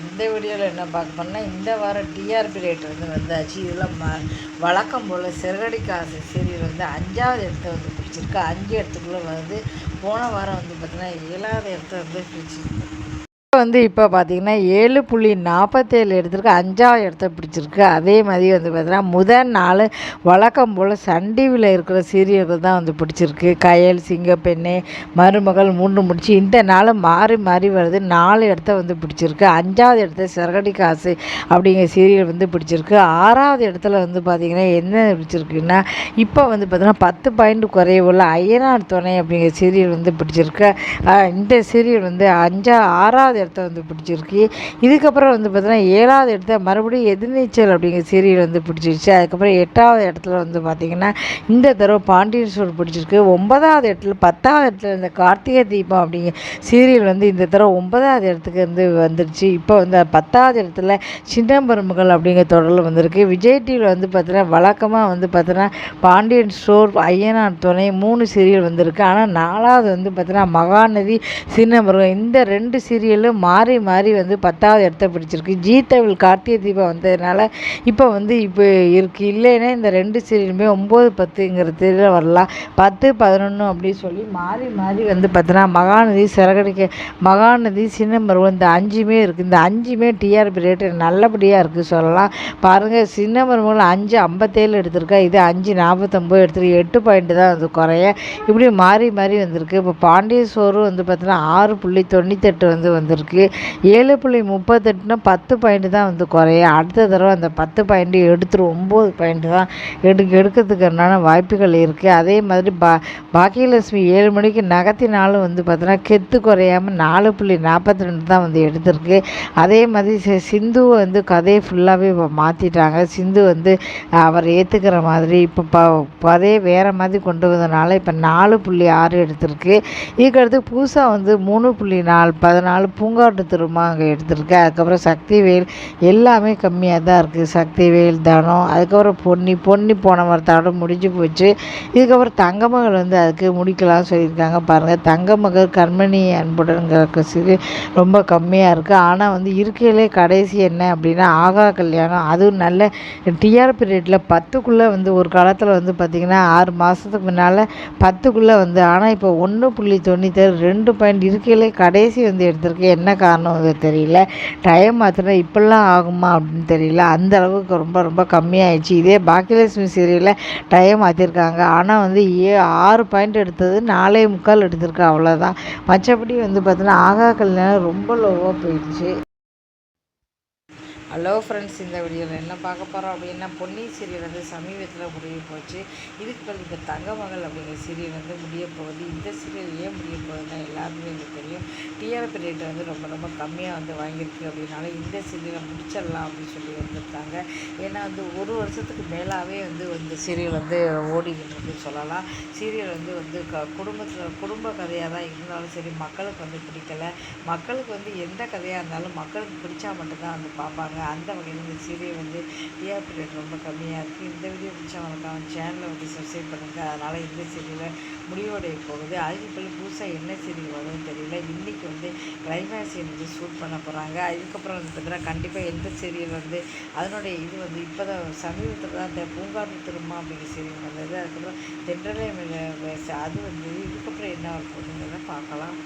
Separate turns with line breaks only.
இந்த வீடியோவில் என்ன பார்க்க போனால் இந்த வாரம் டிஆர்பி ரேட் வந்து வந்தாச்சு. இதில் ம வழக்கம் போல் சிறகடி காசு சீரியல் வந்து அஞ்சாவது இடத்த வந்து பிடிச்சிருக்கு. அஞ்சு இடத்துக்குள்ளே வந்து போன வாரம் வந்து பார்த்திங்கன்னா ஏழாவது இடத்த வந்து பிடிச்சிருக்கு. வந்து இப்போ பார்த்தீங்கன்னா ஏழு புள்ளி நாற்பத்தேழு இடத்துக்கு அஞ்சாவது இடத்த பிடிச்சிருக்கு. அதே மாதிரி வந்து பார்த்திங்கன்னா முதல் நாள் வழக்கம் போல் சன் டிவியில் இருக்கிற சீரியல்கள் தான் வந்து பிடிச்சிருக்கு. கயல் சிங்கப்பெண்ணு மருமகள் மூன்று முடிச்சு இந்த நாள் மாறி மாறி வருது. நாலு இடத்த வந்து பிடிச்சிருக்கு. அஞ்சாவது இடத்த சிறகடி காசு அப்படிங்கிற சீரியல் வந்து பிடிச்சிருக்கு. ஆறாவது இடத்துல வந்து பார்த்திங்கன்னா என்ன பிடிச்சிருக்குன்னா இப்போ வந்து பார்த்திங்கன்னா பத்து பாயிண்ட் குறைவுள்ள ஐயனார் துணை அப்படிங்கிற சீரியல் வந்து பிடிச்சிருக்கு. இந்த சீரியல் வந்து அஞ்சா ஆறாவது இடத்த வந்து பிடிச்சிருக்கு. இதுக்கப்புறம் வந்து பார்த்தீங்கன்னா ஏழாவது இடத்த மறுபடியும் எதிர்நீச்சல் அப்படிங்கிற சீரியல் வந்து பிடிச்சிருச்சு. அதுக்கப்புறம் எட்டாவது இடத்துல வந்து பார்த்திங்கன்னா இந்த தடவை பாண்டியன் ஸ்டோர் பிடிச்சிருக்கு. ஒன்பதாவது இடத்துல பத்தாவது இடத்துல இந்த கார்த்திகை தீபம் அப்படிங்கிற சீரியல் வந்து இந்த தடவை ஒன்பதாவது இடத்துக்கு வந்து வந்துருச்சு. இப்போ வந்து பத்தாவது இடத்துல சின்ன அப்படிங்கிற தொடரில் வந்திருக்கு. விஜய் டிவியில் வந்து பார்த்தீங்கன்னா வழக்கமாக வந்து பார்த்தீங்கன்னா பாண்டியன் ஸ்டோர் ஐயனார் துணை மூணு சீரியல் வந்திருக்கு. ஆனால் நாலாவது வந்து பார்த்தீங்கன்னா மகாநதி சின்ன இந்த ரெண்டு சீரியலும் மாறி மாறி வந்து பத்தாவது இடத்த பிடிச்சிருக்கு. ஜீ தமிழ் கார்த்திகை தீபம் வந்ததுனால இப்போ வந்து இப்போ இருக்குது இல்லைன்னா இந்த ரெண்டு சீரியலுமே ஒம்பது பத்துங்கிற தெருவில் வரலாம். பத்து பதினொன்று அப்படின்னு சொல்லி மாறி மாறி வந்து பார்த்தோன்னா மகாநதி சிறகடிக்க மகாநதி சின்னமருவம் இந்த அஞ்சுமே இருக்குது இந்த அஞ்சுமே டிஆர்பி ரேட்டு நல்லபடியாக இருக்குது சொல்லலாம். பாருங்கள் சின்ன மருமகள் அஞ்சு ஐம்பத்தேழு எடுத்திருக்கா. இது அஞ்சு நாற்பத்தொம்போது எடுத்துருக்கு. எட்டு பாயிண்ட்டு தான் வந்து குறைய. இப்படி மாறி மாறி வந்திருக்கு. இப்போ பாண்டிய சோறு வந்து பார்த்தீங்கன்னா ஆறு புள்ளி தொண்ணூத்தெட்டு வந்து வந்திருக்கு. ஏழு புள்ளி முப்பத்தெட்டுனா பத்து பாயிண்ட்டு தான் வந்து குறைய. அடுத்த தடவை அந்த பத்து பாயிண்ட்டு எடுத்துரும் ஒம்பது பாயிண்ட்டு தான் எடுக்க எடுக்கிறதுக்கான வாய்ப்புகள் இருக்குது அதே மாதிரி பா பாக்கியலட்சுமி ஏழு மணிக்கு நகர்த்தினாலும் வந்து பார்த்தோன்னா கெத்து குறையாமல் நாலு புள்ளி நாற்பத்தி ரெண்டு தான் வந்து எடுத்திருக்கு. அதே மாதிரி சி- சிந்துவை வந்து கதையை ஃபுல்லாகவே மாற்றிட்டாங்க சிந்து வந்து அவர் ஏற்றுக்கிற மாதிரி இப்போ ப கதையை வேறு மாதிரி கொண்டு வந்ததுனால இப்போ நாலு புள்ளி ஆறு எடுத்திருக்கு. இதுக்கடுத்து புதுசாக வந்து மூணு புள்ளி நாலு பதினாலு பூங்காட்டு திரும்ப அங்கே எடுத்திருக்கு அதுக்கப்புறம் சக்திவேல் எல்லாமே கம்மியாக தான் இருக்குது சக்தி வேல் தானம் அதுக்கப்புறம் பொன்னி பொன்னி போன வாரத்தோட முடிஞ்சு போச்சு. இதுக்கப்புறம் தங்கமகள் வந்து அதுக்கு முடிக்கலாம் சொல்லியிருக்காங்க. பாருங்கள் தங்கமகள் கண்மணி அன்புடன்கிற சிறு ரொம்ப கம்மியாக இருக்குது ஆனால் வந்து இருக்கையிலே கடைசி என்ன அப்படின்னா ஆகா கல்யாணம். அதுவும் நல்ல டிஆர்பி ரேட்டில் பத்துக்குள்ளே வந்து ஒரு காலத்தில் வந்து பார்த்திங்கன்னா ஆறு மாதத்துக்கு முன்னால் பத்துக்குள்ளே வந்து ஆனால் இப்போ ஒன்று புள்ளி தொண்ணூத்தேழு ரெண்டு பாயிண்ட் இருக்கையிலே கடைசி வந்து எடுத்திருக்கேன். என்ன காரணம் தெரியல. டைம் மாத்திரம் இப்படிலாம் ஆகுமா அப்படின்னு தெரியல. அந்த அளவுக்கு ரொம்ப ரொம்ப கம்மியாகிடுச்சு இதே பாக்கியலட்சுமி சீரியலில் டைம் மாற்றிருக்காங்க ஆனால் வந்து ஏ ஆறு பாயிண்ட் எடுத்தது நாலே முக்கால் எடுத்திருக்கு. அவ்வளோதான் மற்றபடி வந்து பார்த்தீங்கன்னா ஆகா கல்யாணம் ரொம்ப லோவாக போயிடுச்சு. ஹலோ ஃப்ரெண்ட்ஸ் இந்த வீடியோவில் என்ன பார்க்க போகிறோம் அப்படின்னா பொன்னி சீரியல் வந்து சமீபத்தில் முடிய போச்சு. இதுக்கு பிறகு இந்த தங்க மகள் அப்படிங்கிற சீரியல் வந்து முடிய போகுது. இந்த சீரியல் ஏன் முடிய போகுதுன்னா எல்லாருக்குமே எனக்கு தெரியும். டிஆர்பி ரேட் வந்து ரொம்ப ரொம்ப கம்மியாக வந்து வாங்கியிருக்கு அப்படின்னால இந்த சீரியலை முடிச்சிடலாம் அப்படின்னு சொல்லி வந்திருக்காங்க. ஏன்னா வந்து ஒரு வருஷத்துக்கு மேலாகவே வந்து இந்த சீரியல் வந்து ஓடிக்கிட்டு சொல்லலாம். சீரியல் வந்து வந்து க குடும்பத்தில் குடும்ப கதையாக தான் இருந்தாலும் சரி மக்களுக்கு வந்து பிடிக்கல. மக்களுக்கு வந்து எந்த கதையாக இருந்தாலும் மக்களுக்கு பிடிச்சா மட்டும்தான் வந்து பார்ப்பாங்க. அந்த வகையில் இந்த சீரியல் வந்து டிஆர்பி ரேட் ரொம்ப கம்மியாக இருக்குது இந்த வீடியோ பிடிச்சவங்களுக்கான சேனலை வந்து சப்ஸ்கிரைப் பண்ணுங்கள் அதனால் இந்த சீரியலை முடிவடைய போகுது. அதுக்கு புதுசாக என்ன சீரியல் வரும்னு தெரியல. இன்றைக்கி வந்து கிளைமேக்ஸ் வந்து ஷூட் பண்ண போகிறாங்க அதுக்கப்புறம் வந்து பார்த்தீங்கன்னா கண்டிப்பாக எந்த சீரியல் வந்து அதனுடைய இது வந்து இப்போ தான் சமீபத்தில் தான் இந்த பூங்காட்டு திருமா அப்படிங்கிற சீரியல் வந்தது. அதுக்கப்புறம் தென்றலை அது வந்து இதுக்கப்புறம் என்ன வரப்போகுதுங்கிறத பார்க்கலாம்.